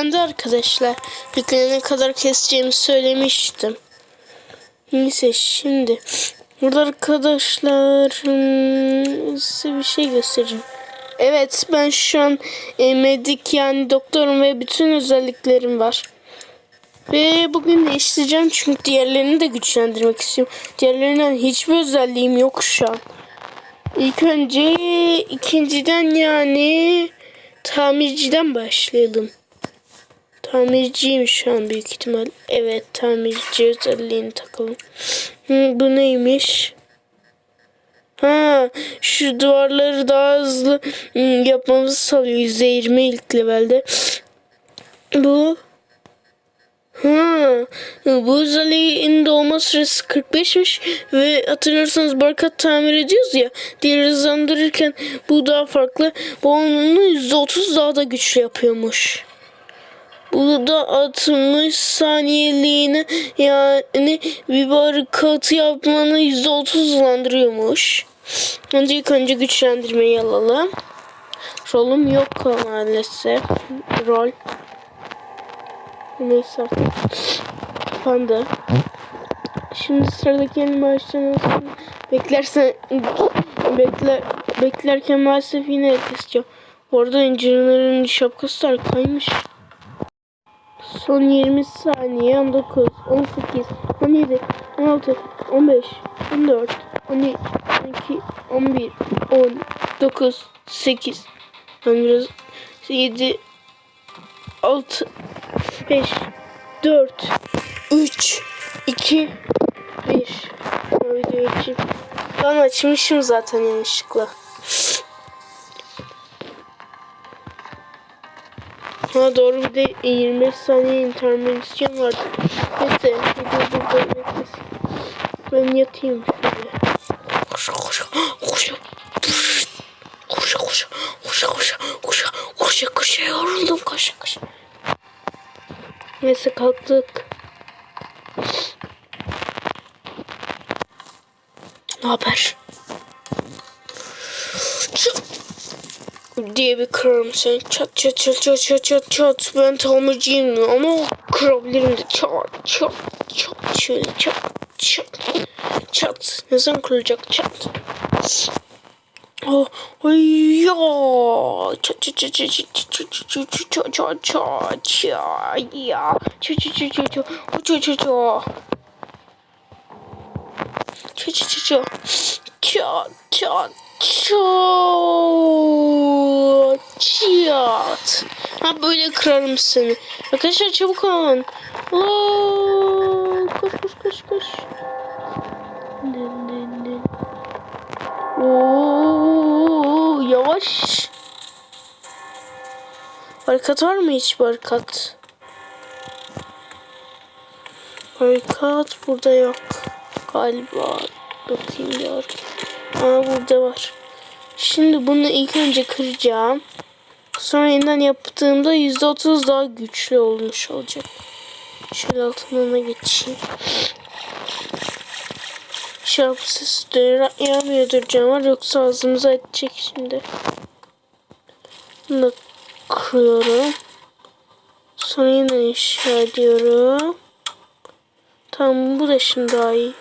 De arkadaşlar yükleyene kadar keseceğimi söylemiştim. Neyse şimdi burada arkadaşlar hmm, size bir şey göstereceğim. Evet ben şu an e, medik yani doktorum ve bütün özelliklerim var. Ve bugün değiştireceğim çünkü diğerlerini de güçlendirmek istiyorum. Diğerlerinden hiçbir özelliğim yok şu an. İlk önce ikinciden yani tamirciden başlayalım. Tamirciyim şu an büyük ihtimal. Evet tamirci özelliğini takalım. Hı, bu neymiş? Ha, şu duvarları daha hızlı hı, yapmamızı sağlıyor. %20 ilk levelde. Bu Ha, bu özelliğin doğma süresi 45'miş ve hatırlarsanız barkat tamir ediyoruz ya diğer hızlandırırken bu daha farklı. Bu onu %30 daha da güçlü yapıyormuş. Bu da 60 saniyeliğine yani bir barikatı yapmanı %30 hızlandırıyormuş. Önce ilk önce güçlendirmeyi alalım. Rolüm yok maalesef. Rol. Neyse artık. Panda. Şimdi sıradaki başlamasını beklersen bekler beklerken maalesef yine keseceğim. Orada incirlerin şapkası da kaymış. Son 20 saniye 19, 18, 17, 16, 15, 14, 13, 12, 11, 10, 9, 8, ben biraz 7, 6, 5, 4, 3, 2, 1. Bu videoyu açayım. Ben açmışım zaten yanlışlıkla. Ha doğru bir de 25 saniye intermisyon vardı. Neyse video burada beklesin. Ben yatayım şöyle. Koşa koşa koşa. Koşa koşa koşa koşa koşa koşa koşa yoruldum koşa koşa. Neyse kalktık. Ne haber? Diye bir kırarım seni. Çat çat çat çat çat çat çat. Ben tamirciyim ama kırabilirim de. Çat çat çat şöyle çat çat çat. Ne zaman kırılacak çat. Oh, ya. Çat çat çat çat çat çat çat çat çat çat çat çat ya. Çat çat çat çat çat çat çat çat çat çat çat çat çat çat çat. Çat ha böyle kırarım seni. Arkadaşlar çabuk olun. Aa, koş koş koş koş. Dın dın dın. Oo, yavaş. Barikat var mı hiç? Barikat. Barikat burada yok. Galiba. Bakayım bir ara. Aa burada var. Şimdi bunu ilk önce kıracağım. Sonra yeniden yaptığımda %30 daha güçlü olmuş olacak. Şöyle altına geçeyim. De yağmıyordur canavar yoksa ağzımıza edecek şimdi. Bunu kırıyorum. Sonra yine inşa ediyorum. Tamam bu da şimdi daha iyi.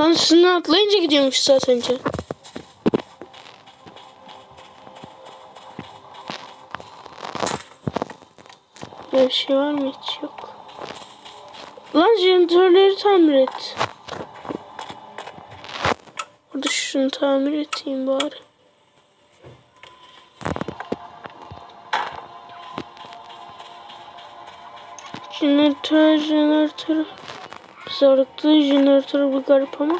Lan üstünden atlayınca gidiyormuş zaten. Böyle bir şey var mı hiç yok. Lan jeneratörleri tamir et. Orada şunu tamir edeyim bari. Jeneratör, jeneratör. Mezarlıklı jeneratör bir garip ama.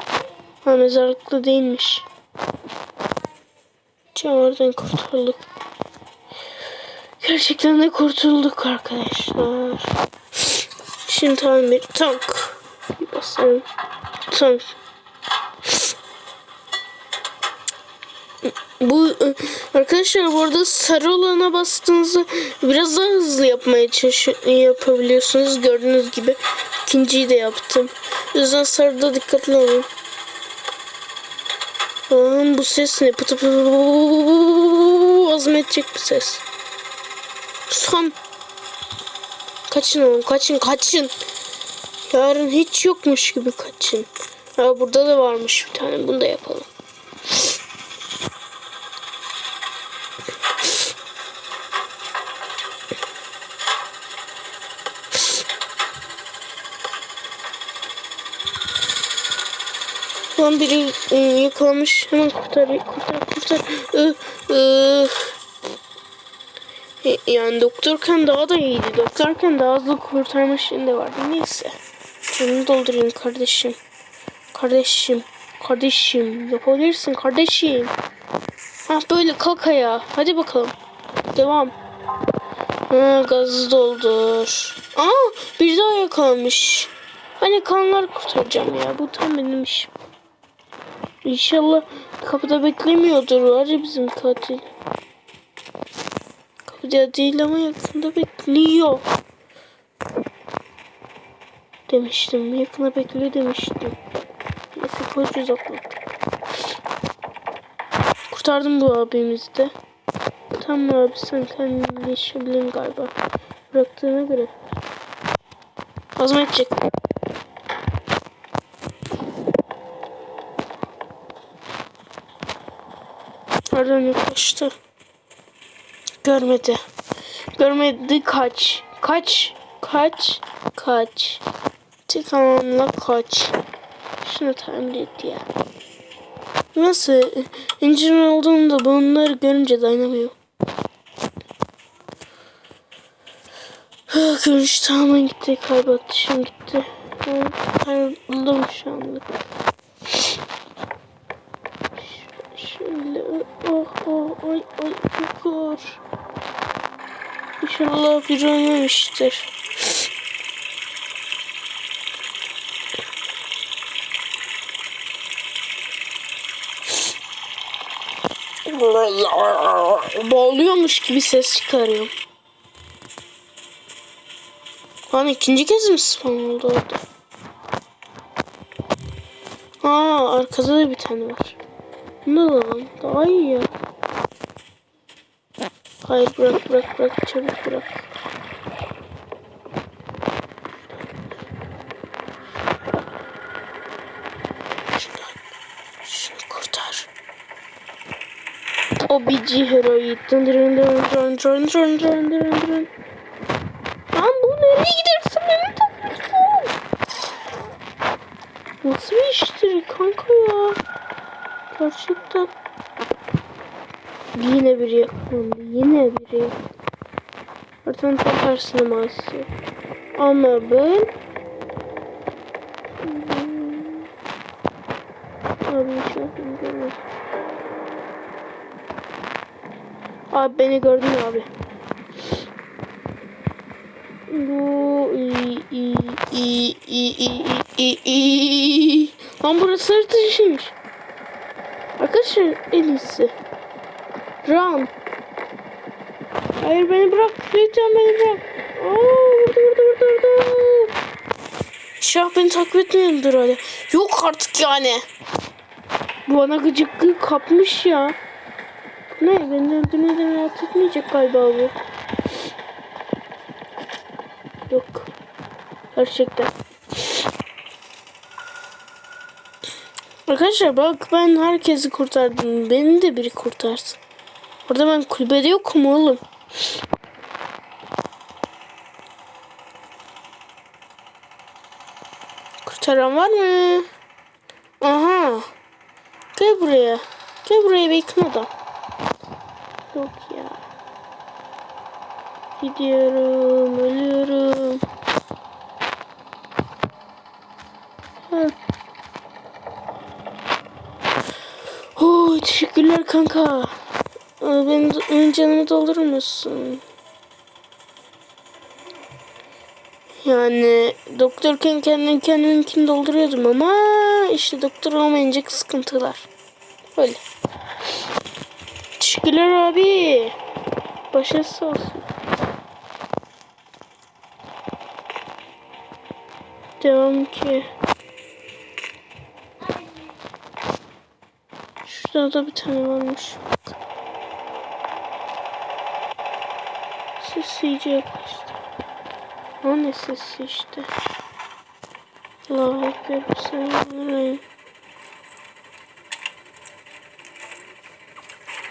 Ha mezarlıklı değilmiş. Canavardan kurtulduk. Gerçekten de kurtulduk arkadaşlar. Şimdi tank. Bir basalım. Tank. Bu arkadaşlar bu arada sarı olana bastığınızda biraz daha hızlı yapmaya çalışıyor, yapabiliyorsunuz gördüğünüz gibi. İkinciyi de yaptım. O yüzden sarıda dikkatli olun. Allah'ım bu ses ne? Pıtı pıtı azmetecek bir ses. Son Kaçın oğlum kaçın kaçın. Yarın hiç yokmuş gibi kaçın. Ha burada da varmış bir tane. Bunu da yapalım. Lan biri e, yakalamış. Hemen kurtar, kurtar, kurtar. E, Yani doktorken daha da iyiydi. Doktorken daha hızlı kurtarma şeyinde vardı. Neyse. Canını doldurayım kardeşim. Kardeşim. Kardeşim. Yapabilirsin kardeşim. Ha böyle kalk ayağa. Hadi bakalım. Devam. Ha gazı doldur. Aa bir daha yakalamış. Hani kanlar kurtaracağım ya. Bu tam benim işim. İnşallah kapıda beklemiyordur var ya bizim katil. Kapıda değil ama yakında bekliyor. Demiştim. Yakında bekliyor demiştim. Neyse koyacağız atlattık. Kurtardım bu abimizi de. Tamam abi sen kendini yaşayabilirim galiba. Bıraktığına göre. Azmetecek. Oradan yaklaştı. Görmedi. Görmedi kaç. Kaç. Kaç. Kaç. Tek anlamla kaç. Şunu tahmin et ya. Nasıl? İncinin olduğunda bunları görünce dayanamıyor. Ah, Görüş tamamen gitti. Kaybettim gitti. Ah, Kayboldum şu anlık. Şöyle oh ay ay yukarı. İnşallah bir ölmemiştir. Boğuluyormuş gibi ses çıkarıyor. Lan ikinci kez mi spawn oldu orada? Aa arkada da bir tane var. Ne lan? Daha iyi ya. Hayır bırak bırak bırak çabuk bırak. O bici heroyu. Dın dın dın dın dın dın dın dın dın. Lan bu nereye gidersin beni takıyorsun? Nasıl bir iştir kanka ya? Gerçekten. Yine biri yakalandı. Yine biri. Oradan tam tersine maalesef. Ama ben... Abi hiç yapayım görmez. Abi beni gördün abi? Bu iyi iyi iyi iyi iyi iyi iyi. Lan burası sırtışıymış. Arkadaşlar en iyisi. Run. Hayır beni bırak. Lütfen beni bırak. Aa, vurdu vurdu vurdu vurdu. Şah beni takip etmiyordur hala. Yok artık yani. Bu ana gıcıklığı kapmış ya. Ne? Beni öldürmeden rahat etmeyecek galiba bu. Yok. Gerçekten. Arkadaşlar bak ben herkesi kurtardım. Beni de biri kurtarsın. Orada ben kulübede yokum oğlum. Kurtaran var mı? Aha. Gel buraya. Gel buraya bekle adam. Yok ya. Gidiyorum. Ölüyorum. Ha. Oh, teşekkürler kanka. Benim, canımı doldurur musun? Yani doktorken kendim kendiminkini dolduruyordum ama işte doktor olmayınca sıkıntılar. Öyle. Teşekkürler abi. Başarısı olsun. Devam ki. Şurada da bir tane varmış. Ses iyice yaklaştı. O ne sesi işte. Allahu Ekber. Bismillahirrahmanirrahim.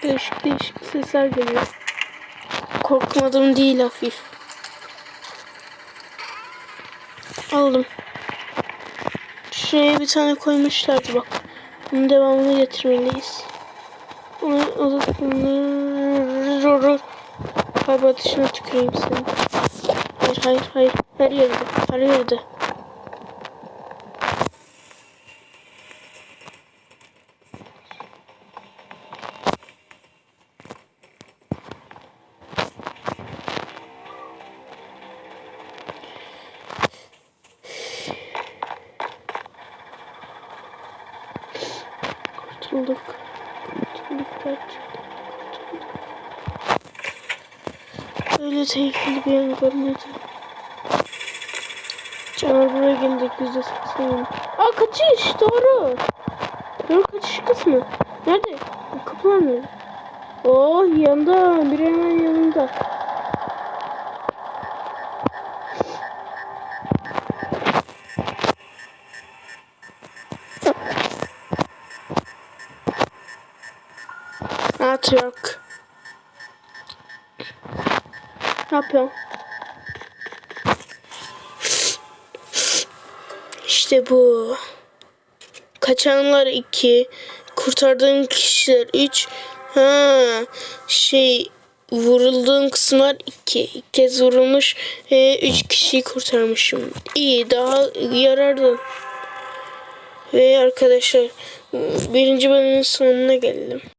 Değişik değişik sesler geliyor. Korkmadım değil hafif. Aldım. Şuraya bir tane koymuşlardı bak. Bunun devamını getirmeliyiz. Onu uzatmaları... Galiba dışına tüküreyim seni. Hayır hayır hayır. Her yerde. Her yerde. Kurtulduk. Kurtulduk gerçekten. Öyle tehlikeli bir yer görmedim. Caner buraya gelecek yüzde seksen. Aa kaçış doğru. Doğru kaçış kısmı. Nerede? Kapılar nerede? Oh yanında. Biri hemen yanında. At yok. Ne? İşte bu. Kaçanlar iki. Kurtardığım kişiler üç. Ha, şey vurulduğum kısımlar iki. İlk kez vurulmuş. E, üç kişiyi kurtarmışım. İyi daha yararlı. Ve arkadaşlar birinci bölümün sonuna geldim.